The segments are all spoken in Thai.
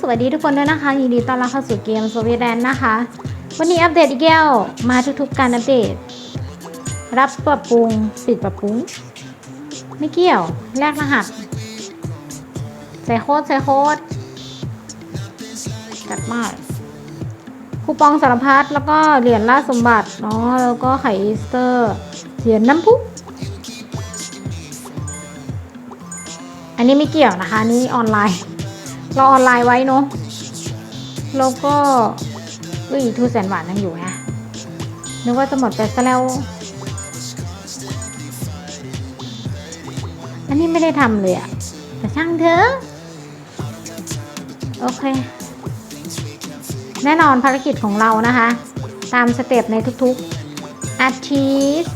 สวัสดีทุกคนด้วยนะคะ ยินดีต้อนรับเข้าสู่เกมโซเวียตแดนนะคะ วันนี้อัปเดตอีกแล้วมาทุกๆการอัปเดต รับปรับปรุงปิดปรับปรุง ไม่เกี่ยว แลกรหัสใส่โค้ดใส่โค้ดจัดมากคูปองสารพัดแล้วก็เหรียญล่าสมบัติเนาะแล้วก็ไข่อีสเตอร์เหรียญน้ำพุอันนี้ไม่เกี่ยวนะคะ นี่ออนไลน์ ราออนไลน์ไว้เนาะแล้วก็อุ้ยทูแสนหวานยังอยู่นะนึกว่าจะหมดไปซะแล้วอันนี้ไม่ได้ทำเลยอะแต่ช่างเถอะโอเค แน่นอนภารกิจของเรานะคะ ตามสเต็ปในทุกๆอาทิตย์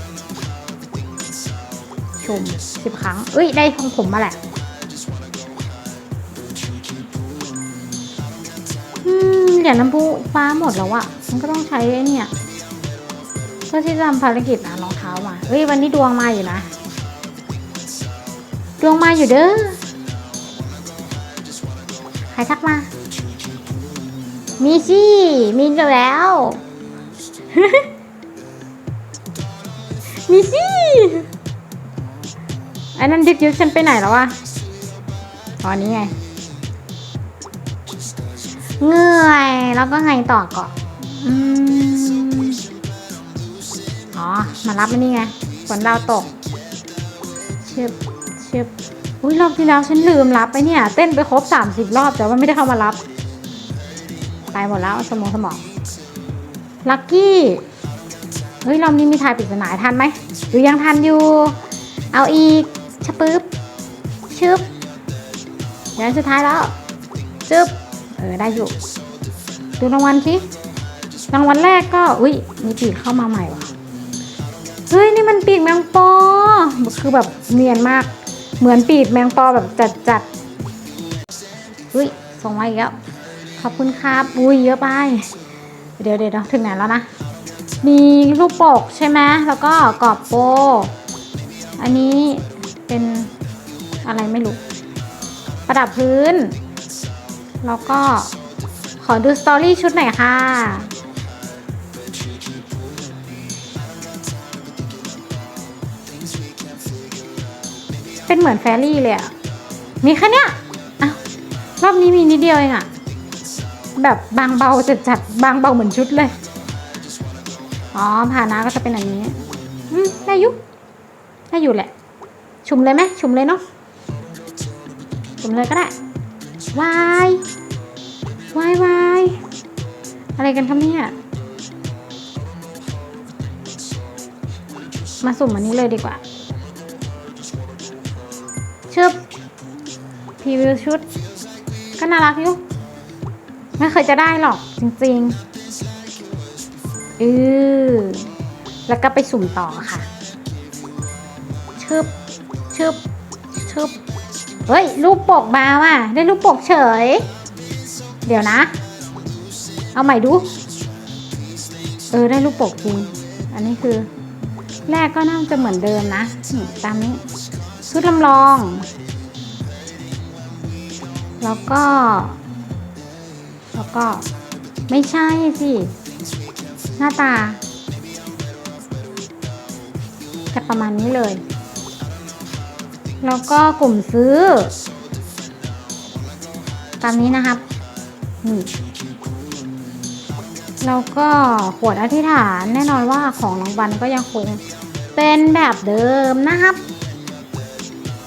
ชมสิบครั้งเอ้ย ได้ของผมมาแหละ อืมเหรียญน้ำพุฟ้าหมดแล้วอะมันก็ต้องใช้ไอ้เนี่ยเพื่อที่จะทำภารกิจนะรองเท้ามาเฮ้ยวันนี้ดวงมาอยู่นะ ดวงมาอยู่เด้อใครทักมา มีสิมีอยู่แล้ว มีสิไอ้นั่นยึกยึกฉันไปไหนแล้ววะตอนนี้ไง เหนื่อยแล้วก็ไงต่อก่อนอ๋อ มารับมานี่ไงฝนดาวตกเชิบเชิบอุ้ยรอบที่แล้วฉันลืมรับไปเนี่ย เต้นไปครบ 30 รอบแต่ว่าไม่ได้เข้ามารับ ตายหมดแล้วสมองสมอง ลักกี้ เฮ้ยรอบนี้มีทายปริศนาทันไหมหรือยังทันอยู่ เอาอีกชะปึ๊บชึบเดี๋ยวสุดท้ายแล้วจึ๊บ เออได้อยู่ ดูรางวัลสิรางวัลแรกก็อุ้ยมีปีกเข้ามาใหม่ว่ะเฮ้ยนี่มันปีกแมงปอคือแบบเนียนมาก เหมือนปีกแมงปอแบบจัดจัดอุ้ยส่งมาอีกแล้วขอบคุณครับอุ้ยเยอะไป เดี๋ยวเดี๋ยวถึงไหนแล้วนะ มีรูปปกใช่ไหมแล้วก็กรอบโป อันนี้เป็นอะไรไม่รู้ ประดับพื้น แล้วก็ขอดูสตอรี่ชุดหน่อยค่ะ เป็นเหมือนแฟรี่เลยอะมีแค่เนี้ยอ้าวรอบนี้มีนิดเดียวเองอะแบบบางเบาจัดจัดบางเบาเหมือนชุดเลย อ๋อผ่านะก็จะเป็นอย่างนี้อืมได้ยุได้อยู่แหละ ชุมเลยไหมชุมเลยเนาะชุมเลยก็ได้ วายวายวายอะไรกันครับเนี่ย มาสุ่มอันนี้เลยดีกว่าชึบพรีวิวชุด ก็น่ารักอยู่ไม่เคยจะได้หรอกจริงๆอือแล้วก็ไปสุ่มต่อค่ะชึบชึบชึบ เฮ้ย รูปปกมาว่ะได้รูปปกเฉย เดี๋ยวนะ เอาใหม่ดู เออ ได้รูปปกจริง อันนี้คือ แรกก็น่าจะเหมือนเดิมนะตามนี้ชุดลำลอง แล้วก็ แล้วก็ไม่ใช่สิ หน้าตา จะประมาณนี้เลย แล้วก็กลุ่มซื้อ ตามนี้นะครับนี่แล้วก็ขวดอธิษฐานแน่นอนว่าของรางวัลก็ยังคงเป็นแบบเดิมนะครับ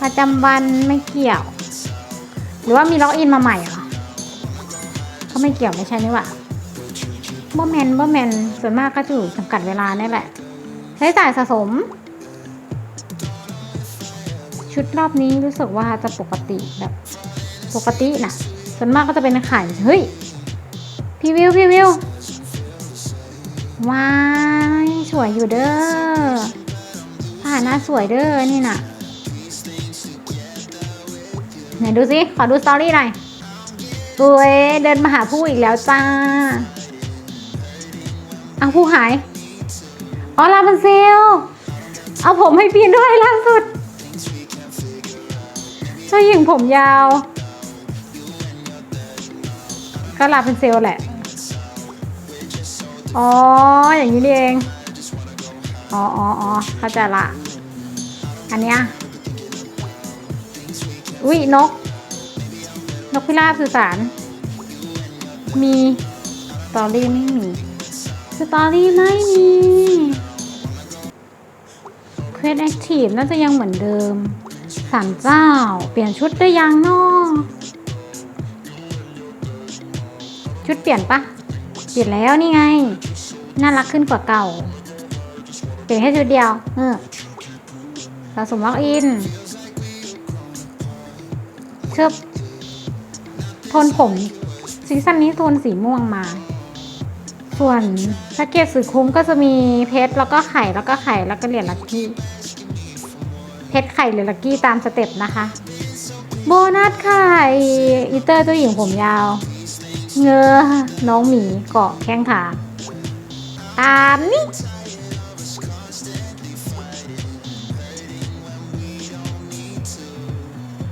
ประจำวันไม่เกี่ยว หรือว่ามีล็อกอินมาใหม่เหรอเขาไม่เกี่ยวไม่ใช่นี่หว่าบ่แมนบ่แมนส่วนมากก็จะอยู่จำกัดเวลานี่แหละ ใช้จ่ายสะสม ชุดรอบนี้รู้สึกว่าจะปกติแบบปกตินะส่วนมากก็จะเป็นขายเฮ้ยพี่วิวพี่วิวว้ายสวยอยู่เด้อผ่าหน้าสวยเด้อนี่น่ะไหนดูสิขอดูสตอรี่หน่อยอุ้ยเดินมาหาผู้อีกแล้วจ้าเอาผู้หายอ๋อลาบันเซล เอาผมให้พี่ด้วยล่าสุด จ้าหญิงผมยาว ก็ลาเป็นเซลแหละ อ๋อ อย่างนี้นี่เอง อ๋ออ๋ออเข้าใจละ อันเนี้ย อุ้ยนก นกพิราบสื่อสาร มีสตอรี่ไม่มีสตอรี่ไม่มีเควสแอคทีฟน่าจะยังเหมือนเดิม สารเจ้า เปลี่ยนชุดได้ยังนอชุดเปลี่ยนปะเปลี่ยนแล้วนี่ไง น่ารักขึ้นกว่าเก่า เปลี่ยนแค่ชุดเดียว เออสะสมล็อกอินเชิบโทนผมซีซั่นนี้โทนสีม่วงมา ส่วนแพ็กเกจสุดคุ้มก็จะมีเพชรแล้วก็ไข่แล้วก็ไข่แล้วก็เหรียญลัคกี้ เพชรไข่เหรียญลัคกี้ตามสเต็ปนะคะ โบนัสไข่อีเตอร์เจ้าหญิงผมยาว เงอ น้องหมีเกาะแข้งขาตามนี่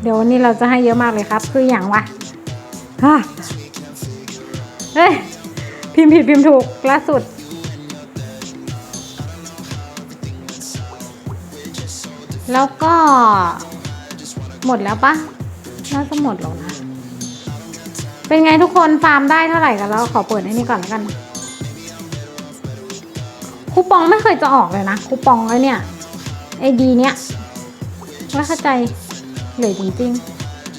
เดี๋ยววันนี้เราจะให้เยอะมากเลยครับ คืออย่างวะฮะเฮ้ย พิมพ์ผิดพิมพ์ถูกล่าสุด แล้วก็ หมดแล้วปะน่าจะหมดแล้วนะ เป็นไงทุกคนฟาร์มได้เท่าไหร่กันแล้วขอเปิดให้นี่ก่อนแล้วกันคูปองไม่เคยจะออกเลยนะคูปองไอ้เนี่ยไอดีเนี้ยไม่เข้าใจเลยจริง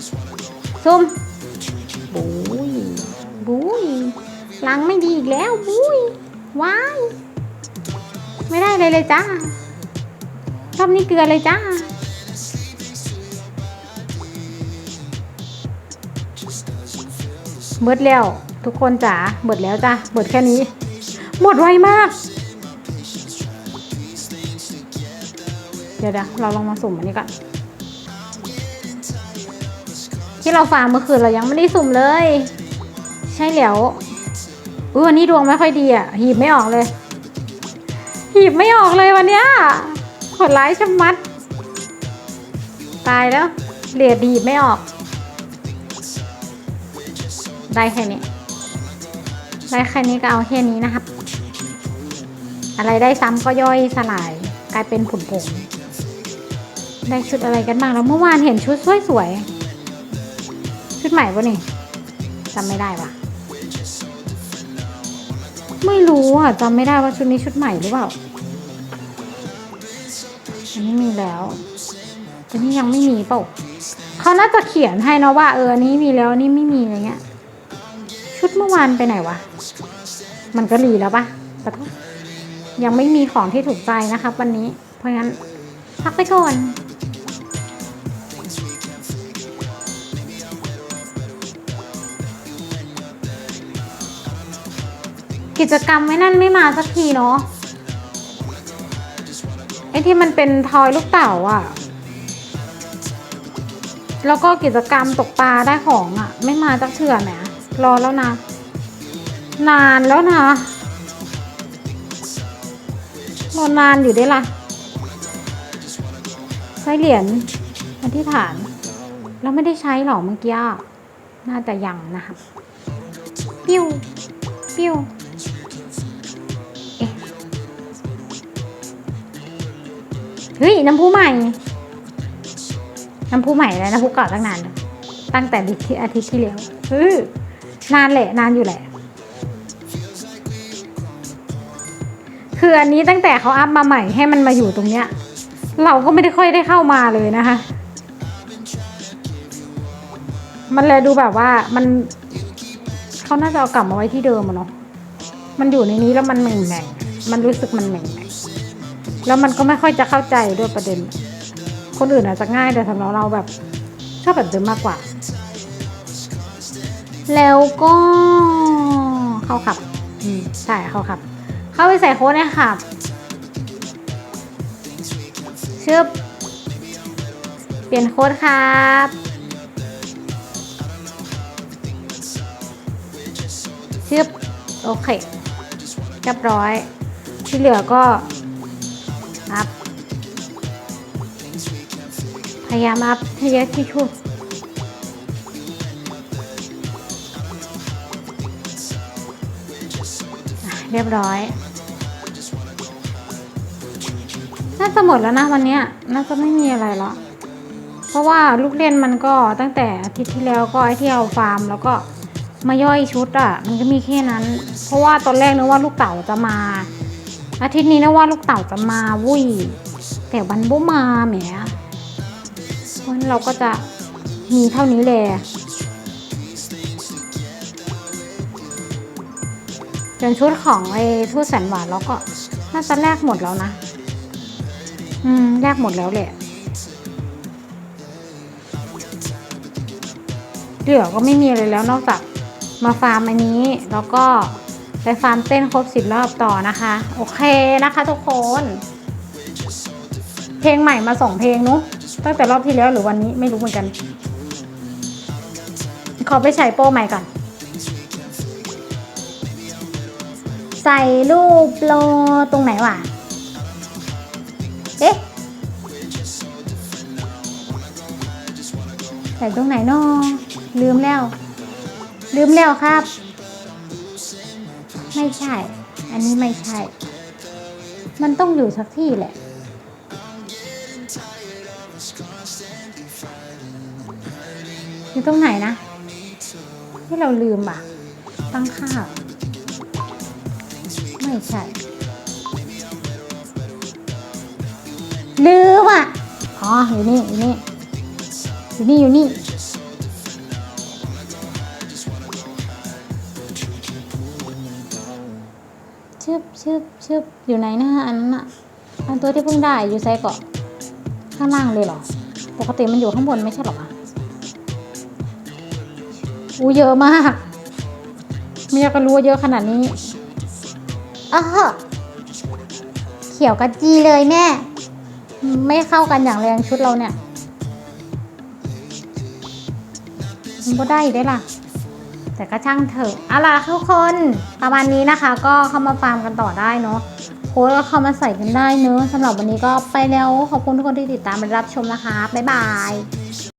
ๆซุ่มบุยบุยล้างไม่ดีอีกแล้วบุยว้าย ไม่ได้เลยเลยจ้า รอบนี้เกลือเลยจ้า เบิดแล้ว ทุกคนจ๋าเบิดแล้วจ้ะเบิดแค่นี้ หมดไวมาก เดี๋ยวเดี๋ยวเราลองมาสุ่มอันนี้ก่อนที่เราฟาร์มเมื่อคืนเรายังไม่ได้สุ่มเลย ใช่แล้วอุ้ยวันนี้ดวงไม่ค่อยดีอะ หีบไม่ออกเลย หีบไม่ออกเลยวันเนี้ย โหดร้ายชะมัด ตายแล้วเหรียญหีไม่ออก ได้แค่นี้ ได้แค่นี้ก็เอาแค่นี้นะครับ อะไรได้ซ้ำก็ย่อยสลาย กลายเป็นผุนผงได้ชุดอะไรกันบ้างแล้วเมื่อวานเห็นชุดสวยๆชุดใหม่ปะนี่จำไม่ได้ปะไม่รู้อะจำไม่ได้ว่าชุดนี้ชุดใหม่หรือเปล่า นี้มีแล้วอันนี้ยังไม่มีเปล่าเขาน่าจะเขียนให้นะว่าเอออันนี้มีแล้วนนี้ไม่มีอะไรเงี้ย ชุดเมื่อวานไปไหนวะ มันก็รีแล้วปะแต่ก็ยังไม่มีของที่ถูกใจนะครับ วันนี้ เพราะงั้นพักไปก่อนกิจกรรมไม่นั่นไม่มาสักทีเนาะ ไอ้ที่มันเป็นทอยลูกเต่าอะ่ะ แล้วก็กิจกรรมตกปลาได้ของอะ่ะ ไม่มาจักเถื่อแหมรอแล้วนะ นานแล้วนะรอนานอยู่ได้ละใช้เหรียญอธิษฐานแล้วไม่ได้ใช้หรอเมื่อกี้ น่าจะยังนะคะปิ้วปิ้ว เฮ้ยน้ำพุใหม่ น้ำพุใหม่แล้วน้ำพุเก่าตั้งนานตั้งแต่ดิที่อาทิตย์ที่แล้วเฮ้ยนานแหละ นานอยู่แหละ คืออันนี้ตั้งแต่เขาอัพมาใหม่ให้มันมาอยู่ตรงเนี้ย เราก็ไม่ได้ค่อยได้เข้ามาเลยนะคะ มันเลยดูแบบว่ามันเขาน่าจะเอากลับมาไว้ที่เดิมอะเนาะมันอยู่ในนี้แล้วมันแหม่งแหม่งมันรู้สึกมันแหม่งแหม่ง แล้วมันก็ไม่ค่อยจะเข้าใจด้วยประเด็น คนอื่นอาจจะง่ายแต่สำหรับเราแบบชอบแบบเดิมมากกว่า แล้วก็เข้าขับ อืมใช่เข้าขับ เข้าไปใส่โค้ดนะครับชึบเปลี่ยนโค้ดครับชึบโอเคเรียบร้อย ที่เหลือก็ อัพ พยายามอัพให้เยอะที่สุดเรียบร้อย น่าจะหมดแล้วนะวันนี้น่าจะไม่มีอะไรล้วเพราะว่าลูกเล่นมันก็ตั้งแต่อาทิตย์ที่แล้วก็ไอที่เอาฟาร์ม แล้วก็มาย่อยชุดอะ่ะ มันก็มีแค่นั้น เพราะว่าตอนแรกนึกว่าลูกเต่าจะมา อาทิตย์นี้นะว่าลูกเต่าจะมาวุ้ยแต่วันบุมาแหมเพราะนั้นเราก็จะมีเท่านี้แหละจนชุดของไอ้ทูตแสนหวานเราก็น่าจะแลกหมดแล้วนะ อืมแลกหมดแล้วแหละเหลือก็ไม่มีอะไรแล้วนอกจากมาฟาร์มอันนี้แล้วก็ ไปฟาร์มเต้นครบสิบรอบต่อนะคะ โอเคนะคะทุกคน เพลงใหม่มาสองเพลงนุตั้งแต่รอบที่แล้วหรือวันนี้ไม่รู้เหมือนกัน ขอไปใส่โป้ใหม่ก่อน ใส่รูปโลตรงไหนวะ เอ๊ะ ใส่ตรงไหนนอลืมแล้ว ลืมแล้วครับ ไม่ใช่ อันนี้ไม่ใช่ มันต้องอยู่สักที่แหละ อยู่ตรงไหนนะที่เราลืมอะ ตั้งค่า ไม่ใช่ ลืมอะ อ๋อ อยู่นี่ อยู่นี่ อยู่นี่ อยู่นี่ ชึบชึบชึบอยู่ไหนนะอันนั้นอะอันตัวที่เพิ่งได้อยู่ไซเกาะข้างล่างเลยเหรอ ปกติมันอยู่ข้างบนไม่ใช่หรอคะอู้เยอะมาก ไม่อยากจะรู้ว่าเยอะขนาดนี้อ้าเขียวกะจีเลยแม่ ไม่เข้ากันอย่างแรงชุดเราเนี่ยมันก็ได้ได้ล่ะ แต่ก็ช่างเถอะเอาล่ะทุกคนประมาณนี้นะคะ ก็เข้ามาฟาร์มกันต่อได้เนาะโค้ดก็เข้ามาใส่กันได้เนอะสำหรับวันนี้ก็ไปแล้วขอบคุณทุกคนที่ติดตามรับชมนะคะ บ๊ายบาย